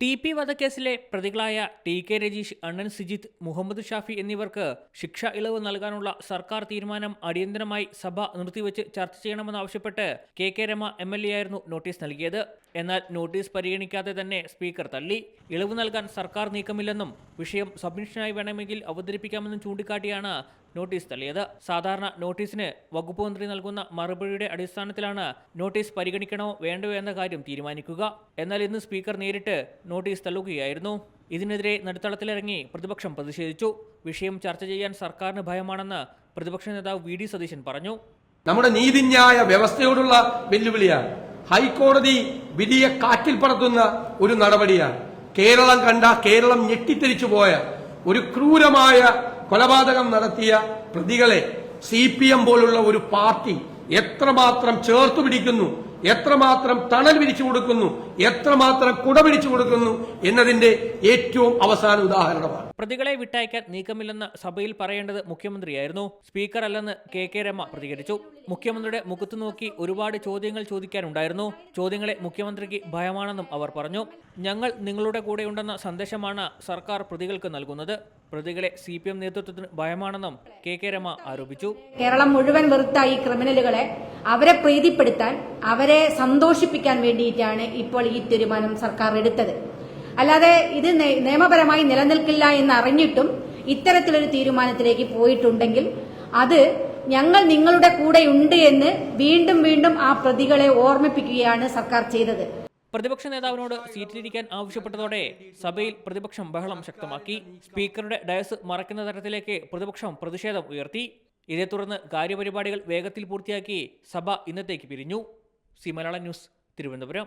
T P വധക്കേസിലെ പ്രതികളായ T K Rajeesh അണ്ണൻ സിജിത്ത് മുഹമ്മദ് ഷാഫി എന്നിവർക്ക് ശിക്ഷ ഇളവ് നൽകാനുള്ള സർക്കാർ തീരുമാനം അടിയന്തരമായി സഭ നിർത്തിവെച്ച് ചർച്ച ചെയ്യണമെന്നാവശ്യപ്പെട്ട് K K Rema M L A ആയിരുന്നു നോട്ടീസ് നൽകിയത്. എന്നാൽ നോട്ടീസ് പരിഗണിക്കാതെ തന്നെ സ്പീക്കർ തള്ളി. ഇളവ് നൽകാൻ സർക്കാർ നീക്കമില്ലെന്നും വിഷയം സബ്മിഷനായി വേണമെങ്കിൽ അവതരിപ്പിക്കാമെന്നും ചൂണ്ടിക്കാട്ടിയാണ് നോട്ടീസ് തള്ളിയത്. സാധാരണ നോട്ടീസിന് വകുപ്പ് മന്ത്രി നൽകുന്ന മറുപടിയുടെ അടിസ്ഥാനത്തിലാണ് നോട്ടീസ് പരിഗണിക്കണോ വേണ്ടോ എന്ന കാര്യം തീരുമാനിക്കുക. എന്നാൽ ഇന്ന് സ്പീക്കർ നേരിട്ട് നോട്ടീസ് തള്ളുകയായിരുന്നു. ഇതിനെതിരെ നടുത്തളത്തിലിറങ്ങി പ്രതിപക്ഷം പ്രതിഷേധിച്ചു. വിഷയം ചർച്ച ചെയ്യാൻ സർക്കാരിന് ഭയമാണെന്ന് പ്രതിപക്ഷ നേതാവ് വി ഡി സതീശൻ പറഞ്ഞു. നമ്മുടെ നീതിന്യായ വ്യവസ്ഥയോടുള്ള വെല്ലുവിളിയാണ്. ഹൈക്കോടതി വിധിയെ കാറ്റിൽ പറത്തുന്ന ഒരു നടപടിയാണ്. കേരളം കണ്ട കേരളം ഞെട്ടിത്തെരിച്ചു പോയ ഒരു ക്രൂരമായ കൊലപാതകം നടത്തിയ പ്രതികളെ സി പി എം പോലുള്ള ഒരു പാർട്ടി എത്രമാത്രം ചേർത്തു പിടിക്കുന്നു എത്രമാത്രം തണൽ പിരിച്ചു കൊടുക്കുന്നു എത്രമാത്രം കുട പിടിച്ചു കൊടുക്കുന്നു എന്നതിന്റെ ഏറ്റവും അവസാന ഉദാഹരണമാണ്. പ്രതികളെ വിട്ടയക്കാൻ നീക്കമില്ലെന്ന് സഭയിൽ പറയേണ്ടത് മുഖ്യമന്ത്രിയായിരുന്നു. സ്പീക്കർ അല്ലെന്ന് കെ കെ രമ പ്രതികരിച്ചു. മുഖ്യമന്ത്രിയുടെ മുഖത്തു നോക്കി ഒരുപാട് ചോദ്യങ്ങൾ ചോദിക്കാനുണ്ടായിരുന്നു. ചോദ്യങ്ങളെ മുഖ്യമന്ത്രിക്ക് ഭയമാണെന്നും അവർ പറഞ്ഞു. ഞങ്ങൾ നിങ്ങളുടെ കൂടെയുണ്ടെന്ന സന്ദേശമാണ് സർക്കാർ പ്രതികൾക്ക് നൽകുന്നത്. പ്രതികളെ സി പി എം നേതൃത്വത്തിന് ഭയമാണെന്നും കെ കെ രമ ആരോപിച്ചു. കേരളം മുഴുവൻ വെറുത്ത ഈ ക്രിമിനലുകളെ അവരെ പ്രീതിപ്പെടുത്താൻ അവരെ സന്തോഷിപ്പിക്കാൻ വേണ്ടിയിട്ടാണ് ഇപ്പോൾ ഈ തീരുമാനം സർക്കാർ എടുത്തത്. അല്ലാതെ ഇത് നിയമപരമായി നിലനിൽക്കില്ല എന്ന് അറിഞ്ഞിട്ടും ഇത്തരത്തിലൊരു തീരുമാനത്തിലേക്ക് പോയിട്ടുണ്ടെങ്കിൽ അത് ഞങ്ങൾ നിങ്ങളുടെ കൂടെയുണ്ട് എന്ന് വീണ്ടും വീണ്ടും ആ പ്രതികളെ ഓർമ്മിപ്പിക്കുകയാണ് സർക്കാർ ചെയ്തത്. പ്രതിപക്ഷ നേതാവിനോട് സീറ്റിലിരിക്കാൻ ആവശ്യപ്പെട്ടതോടെ സഭയിൽ പ്രതിപക്ഷം ബഹളം ശക്തമാക്കി. സ്പീക്കറുടെ ഡയസ് മറയ്ക്കുന്ന തരത്തിലേക്ക് പ്രതിപക്ഷം പ്രതിഷേധം ഉയർത്തി. ഇതേ തുടർന്ന് കാര്യപരിപാടികൾ വേഗത്തിൽ പൂർത്തിയാക്കി സഭ ഇന്നത്തേക്ക് പിരിഞ്ഞു. C Malayalam news Thiruvananthapuram.